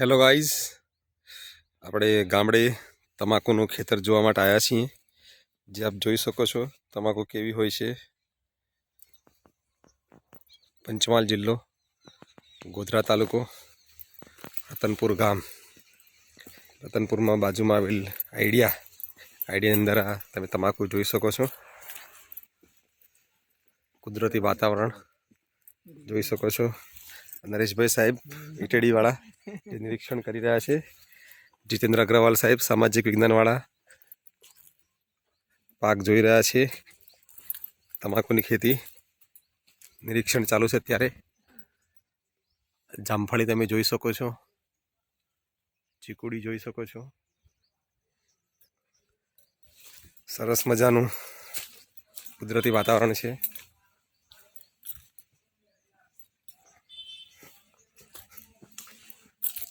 Hello guys આપણે ગામડે તમાકુનું ખેતર જોવા માટે આવ્યા છીએ. જે આપ જોઈ શકો છો, તમાકુ કેવી હોય છે. પંચમહાલ જિલ્લો, ગોધરા તાલુકો, રતનપુર ગામ. રતનપુરમાં બાજુમાં આવેલ આઈડિયા, આઈડિયાની અંદર આ તમે તમાકુ જોઈ શકો છો. કુદરતી વાતાવરણ જોઈ શકો છો. નરેશભાઈ સાહેબ ઈટેડીવાળા એ નિરીક્ષણ કરી રહ્યા છે. જીતેન્દ્ર અગ્રવાલ સાહેબ સામાજિક વિજ્ઞાનવાળા પાક જોઈ રહ્યા છે. તમાકુની ખેતી નિરીક્ષણ ચાલુ છે અત્યારે. જામફળી તમે જોઈ શકો છો. ચીકુડી જોઈ શકો છો. સરસ મજાનું કુદરતી વાતાવરણ છે.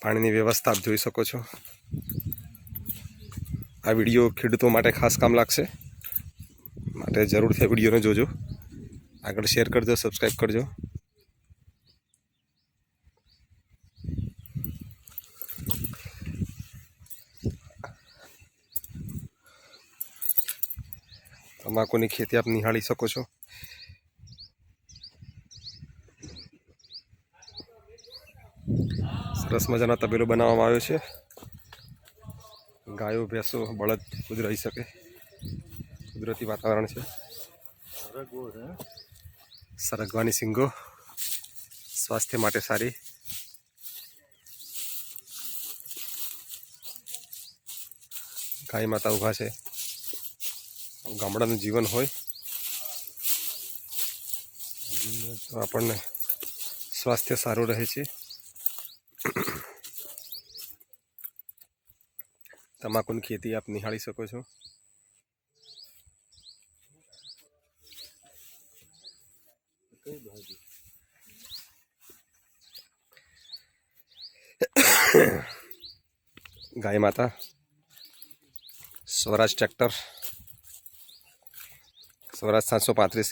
પાણીની વ્યવસ્થા આપ જોઈ શકો છો. આ વીડિયો ખેડૂતો માટે ખાસ કામ લાગશે. માટે જરૂરથી આ વિડીયોને જોજો. આગળ શેર કરજો સબસ્ક્રાઈબ કરજો. તમાકુની ખેતી આપ નિહાળી શકો છો. સરસ મજાનો તબેલો બનાવવામાં આવ્યો છે. ગાયો, ભેંસો, બળદ બધું રહી શકે. કુદરતી વાતાવરણ છે. સરગવાની સિંગો. સ્વાસ્થ્ય માટે સારી. ગાય માતા ઊભા છે. ગામડાનું જીવન હોય. તો આપણને સ્વાસ્થ્ય સારું રહે છે. તમાકુની ખેતી આપ નિહાળી શકો છો? ગાય માતા સ્વરાજ ટ્રેક્ટર સ્વરાજ સાતસો પાંત્રીસ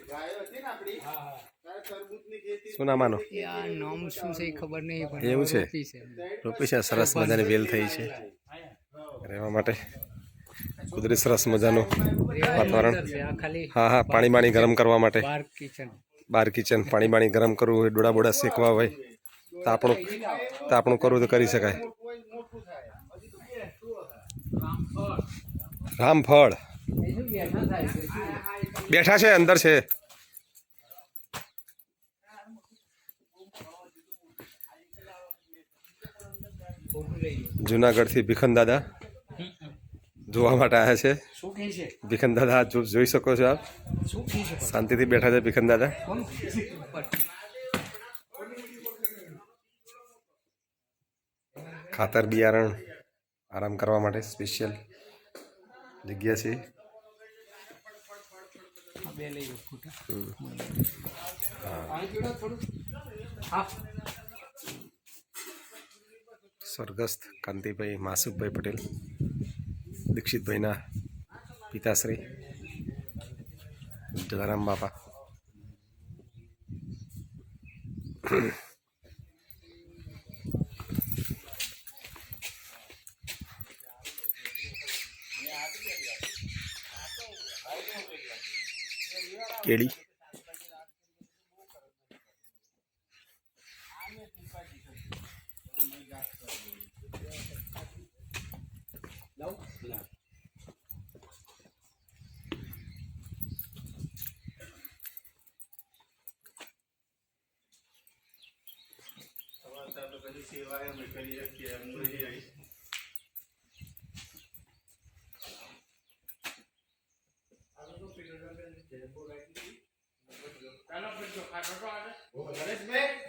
શું નામ આનો નામ શું છે ખબર નહીં પણ એવું છે? રોપી છે. સરસ મજાની વેલ થઈ છે. રહેવા માટે કુદરતી સરસ મજાનું વાતાવરણ. હા હા પાણી બાણી ગરમ કરવા માટે. બાર કિચન બાર કિચન પાણી બાણી ગરમ કરવું હોય ડોડા બોડા શેકવા હોય તો આપણું તો આપણું કરવું તો કરી શકાય. રામફળ. બેઠા છે અંદર છે. જુનાગઢથી ભીખન દાદા જોવા માટે આવ્યા છે. ભીખન દાદા જોઈ શકો છો આપ. શાંતિથી બેઠા છે ભીખન દાદા. ખાતર બિયારણ આરામ કરવા માટે સ્પેશિયલ જગ્યા છે. હા. સ્વર્ગસ્થ કાંતિભાઈ માસુકભાઈ પટેલ દીક્ષિતભાઈના પિતાશ્રી જલારામ બાપા કેળી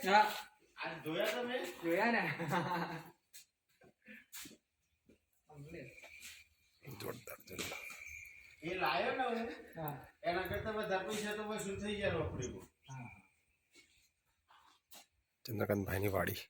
હા જોયા ને જોરદાર જોરદાર એ લાયો ને હું એના કરતા વધારે પૈસા તો વસૂલ થઈ જાય રોકડીમાં હા ચંદ્રકાંતભાઈની વાડી.